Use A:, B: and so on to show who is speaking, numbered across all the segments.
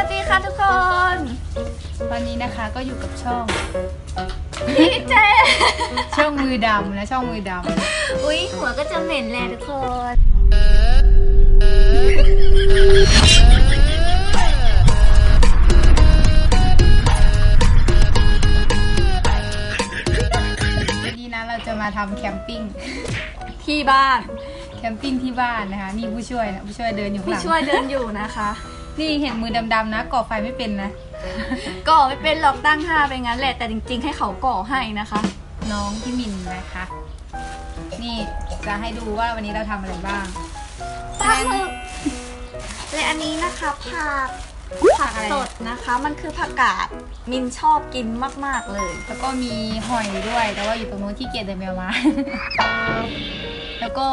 A: วัสดีค่ะทุกคน
B: วันนี้นะคะก็อยู่กับช่อง
A: พี่เจ
B: ช่องมือดำนะช่องมือด
A: อุ๊ย หัวก็จะเหม็นแหละทุกคนำ
B: วันนี้นะเราจะมาทำแคมปิ้ง
A: ที่บ้าน
B: แคมปิ้งที่บ้านนะคะนี่ผู้ช่วยนะผู้ช่วยเดินอยู่ข้างห
A: พี่
B: ลัง
A: ช่วยเดินอยู่นะคะ
B: นี่เห็นมือดำๆนะก่อไฟไม่เป็นนะ
A: ก่อไม่เป็นหรอกตั้งท่าไปงั้นแหละแต่จริง ๆ ให้เขาก่อให้นะคะ
B: น้องพี่มินนะคะ นี่จะให้ดูว่าวันนี้เราทำอะไรบ้าง
A: ปลาหมึกและอันนี้นะคะผัก ผักสดนะคะมันคือผักกาดมินชอบกินมาก ๆ เลย
B: แล้วก็มีหอยด้วย แต่ว่าอยู่ตรงนู้นที่เกียจเดินไปเอามา แล้วก็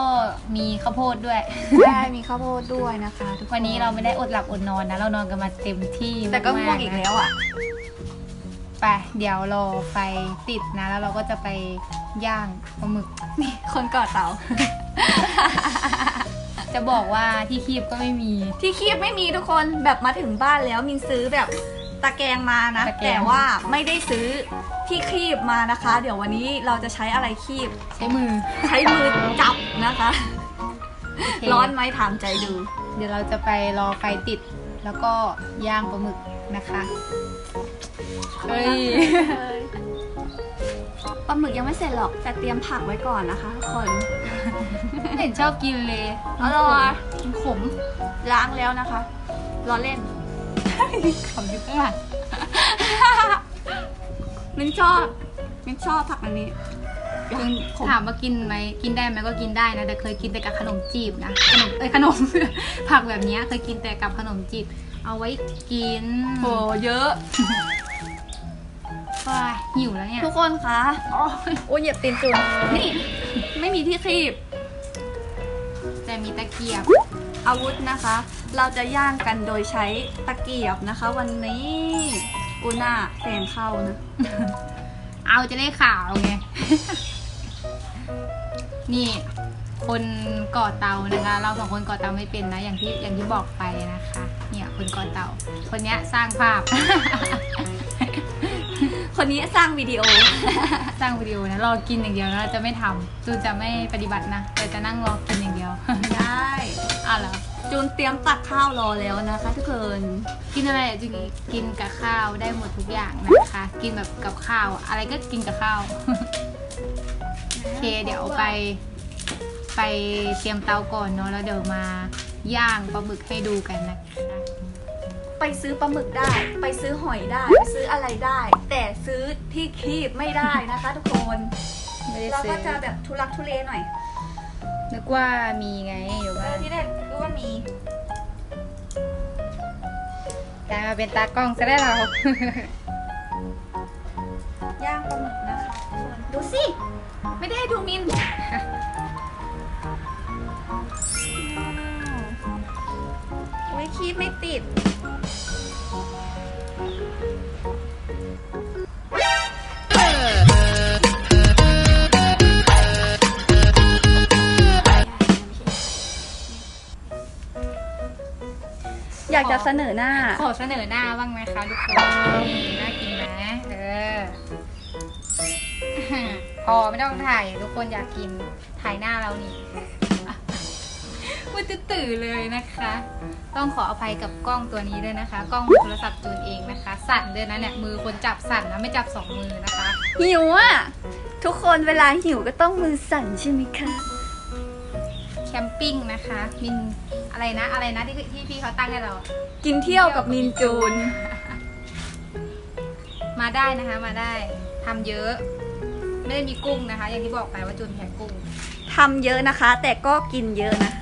B: มีข้าวโพดด้วย
A: ได้มีข้าวโพดด้วยนะคะทุกค
B: วันนี้เราไม่ได้อดหลับอดนอนนะ เรานอนกันมาเต็มที่
A: แต่ก็ง่วงา
B: ๆ
A: อีก
B: นะ
A: แล้วอะ
B: ไปเดี๋ยวรอไฟติดนะ แล้วเราก็จะไปย่างปลาหมึก
A: นี่คนก่อเตา
B: จะบอกว่าที่คีบก็ไม่มี
A: ที่คีบไม่มีทุกคนแบบมาถึงบ้านแล้วมินซื้อแบบตะแกรงมานะ
B: ตะแกรง
A: แต่ว่าไม่ได้ซื้อที่คีบมานะคะ เดี๋ยววันนี้เราจะใช้อะไรคีบ
B: ใช้มือ
A: ใช้มือจับนะคะ
B: โเค
A: ร้อนไหมถามใจดู
B: เดี๋ยวเราจะไปรอไฟติด แล้วก็ย่างปลาหมึกนะคะ เฮ้ย
A: ปลาหมึกยังไม่เสร็จหรอกแต่เตรียมผักไว้ก่อนนะคะทุกคน
B: ไม่เห็นชอบกินเลย
A: อร่อย
B: มันขม
A: ล้างแล้วนะคะรอเล่น
B: ขมอยู่ข้างหลัง
A: มินชอบมินชอบผักอันนี้
B: จริง
A: ขม
B: ถามว่ากินไหมกินได้ไหมก็กินได้นะ แต่เคยกินแต่กับขนมจีบนะขนมเอ้ยขนม ผักแบบเนี้ยเคยกินแต่กับขนมจีบ เอาไว้กิน
A: โหเยอะ
B: ว้ายหิวแล้วเนี่ย
A: ทุกคนคะโอ้ยเหยียบตีนจุนนี่ ไม่มีที่คีบ
B: แต่มีตะเกียบ
A: อาวุธนะคะ เราจะย่างกันโดยใช้ตะเกียบนะคะ วันนี้กูน่าแสงเข้านะ
B: เอาจะได้ข่าวไง นี่คนก่อเตานะคะ เราสองคนก่อเตาไม่เป็นนะ อย่างที่อย่างที่บอกไปนะคะ เนี่ยคนก่อเตา คนเนี้ยสร้างภาพ
A: คนนี้สร้างวิดีโอ
B: สร้างวิดีโอนะรอกินอย่างเดียวนะจะไม่ทำจูนจะไม่ปฏิบัตินะแต่จะนั่งรอกินอย่างเดียว
A: ได้
B: อ้าวเหรอ
A: จูนเตรียมตักข้าวรอแล้วนะคะทุกคน
B: กินอะไรอะจูนกินกับข้าวได้หมดทุกอย่างนะคะ กินแบบกับข้าวอะไรก็กินกับข้าว โอเคเดี๋ยวไป ไปเตรียมเตาก่อนเนาะแล้วเดี๋ยวมาย่างปลาหมึกให้ดูกันนะคะ
A: ไปซื้อปลาหมึกได้ ไปซื้อหอยได้ ไปซื้ออะไรได้ แต่ซื้อที่คีบไม่ได้นะคะทุกคน
B: ไม่ได้
A: เรา
B: ซื้
A: ก็
B: อ
A: จะแบบทุลักทุเลหน่อย
B: นึกว่ามีไงอยู่
A: เอ
B: บ้า
A: อนที่แรกรู้ว่ามี
B: แต่มาเป็นตากล้องซะได้เรา
A: ย่างปลาหมึกนะคะทุกคนดูสิ ไม่ได้ให้ดูมิน อยากจะเสนอหน้า
B: ขอเสนอหน้าบ้างไหมคะทุกคนน่ากินไหมเออพอไม่ต้องถ่ายทุกคนอยากกินถ่ายหน้าเรานี่มันจะตื่นเลยนะคะ ต้องขออภัยกับกล้องตัวนี้ด้วยนะคะ กล้องโทรศัพท์จูนเองนะคะ สั่นด้วยนะเนี่ยมือคนจับสั่นนะไม่จับสองมือนะคะ
A: หิวอะทุกคนเวลาหิวก็ต้องมือสั่นใช่ไหมคะ
B: แคมปิ้งนะคะมิน อะไรนะ อะไรนะที่ที่พี่เขาตั้งให้เรา
A: กินเที่ยวกับมินจูน
B: มาได้นะคะมาได้ทำเยอะ ไม่ได้มีกุ้งนะคะ อย่างที่บอกไปว่าจูนแพ้กุ้ง
A: ทำเยอะนะคะ แต่ก็กินเยอะนะ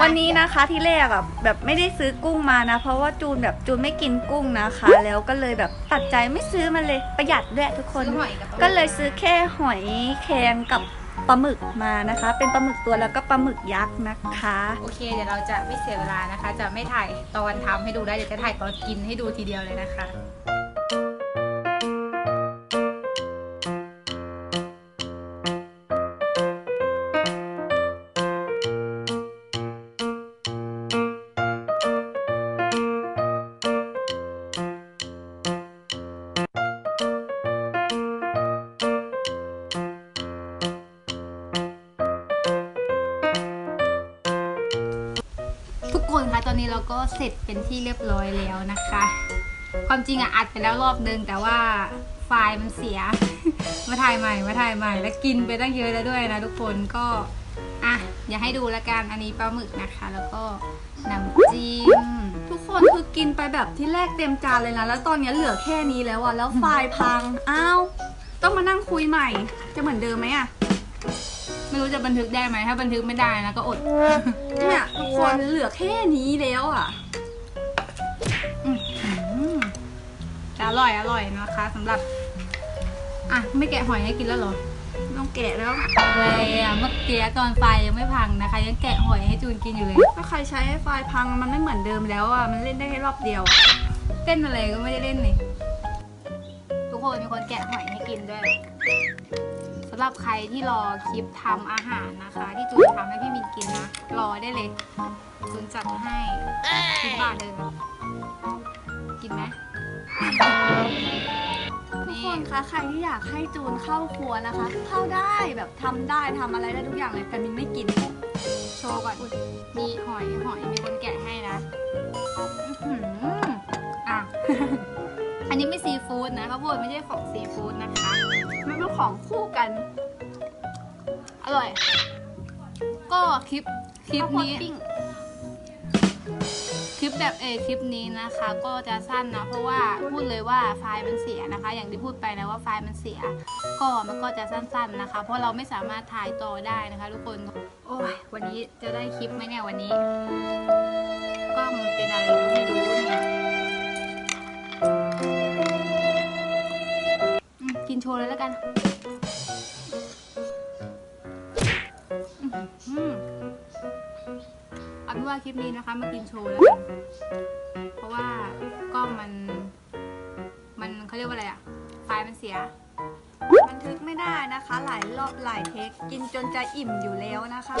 A: วันนี้นะคะที่แรกอะแบบไม่ได้ซื้อกุ้งมานะ เพราะว่าจูนแบบจูนไม่กินกุ้งนะคะ แล้วก็เลยแบบตัดใจไม่ซื้อมันเลยประหยัดด้วยทุกคน
B: ซื้อหอยกับปลาหมึ
A: ก็เลยซื้อแค่หอยแครงกับ ปลาหมึกมานะคะ เป็นปลาหมึกตัวแล้วก็ปลาหมึกยักษ์นะคะ
B: โอเค เดี๋ยวเราจะไม่เสียเวลานะคะ จะไม่ถ่ายตอนทำให้ดูได้เดี๋ยวจะถ่ายตอนกินให้ดูทีเดียวเลยนะคะ ตอนนี้เราก็เสร็จเป็นที่เรียบร้อยแล้วนะคะ ความจริงอะอัดไปแล้วรอบนึง แต่ว่าไฟล์มันเสีย มาถ่ายใหม่มาถ่ายใหม่ แล้วกินไปตั้งเยอะแล้วด้วยนะทุกคนก็อะอย่าให้ดูละกันอันนี้ปลาหมึกนะคะ แล้วก็น้ำจิ้ม
A: ทุกคนคือกินไปแบบที่แรกเต็มจานเลยนะ แล้วตอนนี้เหลือแค่นี้แล้วอะแล้วไฟล์พังอ้าวต้องมานั่งคุยใหม่ จะเหมือนเดิมไหมอะ
B: จะบันทึกได้ไหมถ้าบันทึกไม่ได้นะก็อด
A: เนี่ยทุกคนเหลือแค่นี้แล้วอะ
B: อืมแต่อร่อยอร่อยนะคะสำหรับ อะ ไม่แกะหอยให้กินแล้วเหรอ
A: ไม่ต้องแกะแล้ว
B: เลยอะเมื่อกี้ตอนไฟยังไม่พังนะคะ ยังแกะหอยให้จูนกินอยู่เลย
A: ถ้าใครใช้ไฟล์พังมันไม่เหมือนเดิมแล้วอะมันเล่นได้แค่รอบเดียว
B: เต้นอะไรก็ไม่ได้เล่นนี่ทุกคนมีคนแกะหอยให้กินด้วยสำหรับใครที่รอคลิปทำอาหารนะคะ ที่จูนทำให้พี่มินกินนะ รอได้เลยจูนจัดให้กินบ้าเลยกินไหม
A: ทุก
B: นี่
A: คนคะใครที่อยากให้จูนเข้าครัวนะคะ เข้าได้แบบทำได้ทำอะไรได้ทุกอย่างเลยแต่มินไม่กิน
B: โชว์ก่อนมีหอยหอยมีคนแกะให้นะอื้อหืออะ อันนี้ไม่ซีฟู้ดนะข้าวโพดไม่ใช่ของซีฟู้ดนะคะ
A: มันเป็นของคู่กัน
B: อร่อย ก็คลิปคลิป
A: ข้าวโพด
B: นี้
A: ปิ้ง
B: คลิปแบบเออคลิปนี้นะคะ ก็จะสั้นนะ เพราะว่าพูดเลยว่าไฟล์มันเสียนะคะ อย่างที่พูดไปนะว่าไฟล์มันเสีย ก็มันก็จะสั้น ๆนะคะ เพราะเราไม่สามารถถ่ายต่อได้นะคะ ทุกคน โอ้ยวันนี้จะได้คลิปไหมเนี่ยวันนี้กล้องมันเป็นอะไรก็ไม่รู้เนี่ย นโชว์เลยแล้วกันเอาเป็นว่าคลิปนี้นะคะ มากินโชว์แล้วกันเพราะว่ากล้องมัน มันเขาเรียกว่าอะไรอะไฟล์มันเสีย
A: บันทึกไม่ได้นะคะ หลายรอบหลายเทคกินจนจะอิ่มอยู่แล้วนะคะ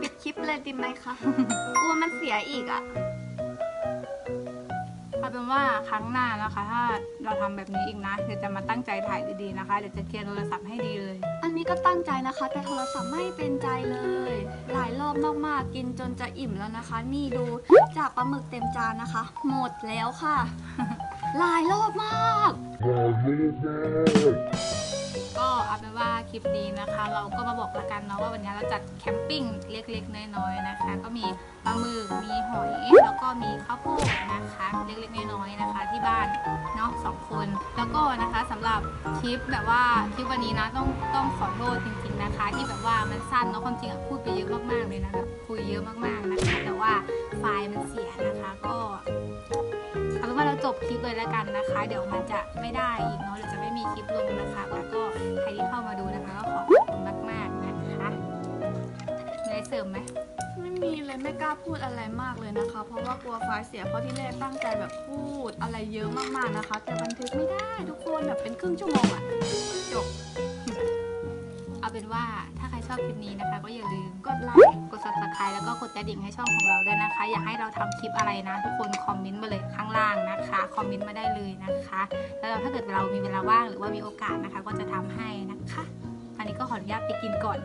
A: ปิดคลิปเลยดีไหมคะ กลัวมันเสียอีกอะ
B: เอาเป็นว่าครั้งหน้านะคะ ถ้าเราทำแบบนี้อีกนะเดี๋ยวจะมาตั้งใจถ่ายดีๆนะคะเดี๋ยวจะเคลียร์โทรศัพท์ให้ดีเลย
A: อันนี้ก็ตั้งใจนะคะ แต่โทรศัพท์ไม่เป็นใจเลย หลายรอบมากๆกินจนจะอิ่มแล้วนะคะ นี่ดูจากปลาหมึกเต็มจานนะคะ หมดแล้วค่ะ หลายรอบมาก
B: ก็ เอาเป็นว่าคลิปนี้นะคะ เราก็มาบอกละกันเนาะว่าวันนี้เราจัดแคมปิ้งเล็กๆน้อยๆนะคะ ก็มีปลาหมึกมีหอยแล้วก็มีข้าวโพดนะคะเล็กๆน้อยๆนะคะ ที่บ้านเนาะสองคน แล้วก็นะคะสำหรับคลิปแบบว่าคลิปวันนี้นะต้องต้องขอโทษจริง ๆนะคะ ที่แบบว่ามันสั้นเนาะความจริงอะพูดไปเยอะมากๆเลยนะแบบคุยเยอะมากๆนะคะแต่ว่าไฟล์มันเสียนะคะก็ จบคลิปเลยแล้วกันนะคะ เดี๋ยวมันจะไม่ได้อีกเนาะเดี๋ยวจะไม่มีคลิปลงนะคะ แล้วก็ใครที่เข้ามาดูนะคะก็ขอขอบคุณมากๆนะคะมีอะไรเสริมไหม
A: ไม่มีเลยไม่กล้าพูดอะไรมากเลยนะคะ เพราะว่ากลัวไฟล์เสียเพราะที่แรกตั้งใจแบบพูดอะไรเยอะมากๆนะคะ แต่บันทึกไม่ได้ทุกคนแบบเป็นครึ่งชั่วโมงอะจบ
B: เอาเป็นว่าถ้าใครชอบคลิปนี้นะคะ ก็อย่าลืม
A: กดไลค์
B: แล้วก็กดกระดิ่งให้ช่องของเราด้วยนะคะ อยากให้เราทำคลิปอะไรนะ ทุกคนคอมเมนต์มาเลยข้างล่างนะคะคอมเมนต์มาได้เลยนะคะ แล้วเราถ้าเกิดเรามีเวลาว่างหรือว่ามีโอกาสนะคะ ก็จะทำให้นะคะ อันนี้ก็ขออนุญาตไปกินก่อน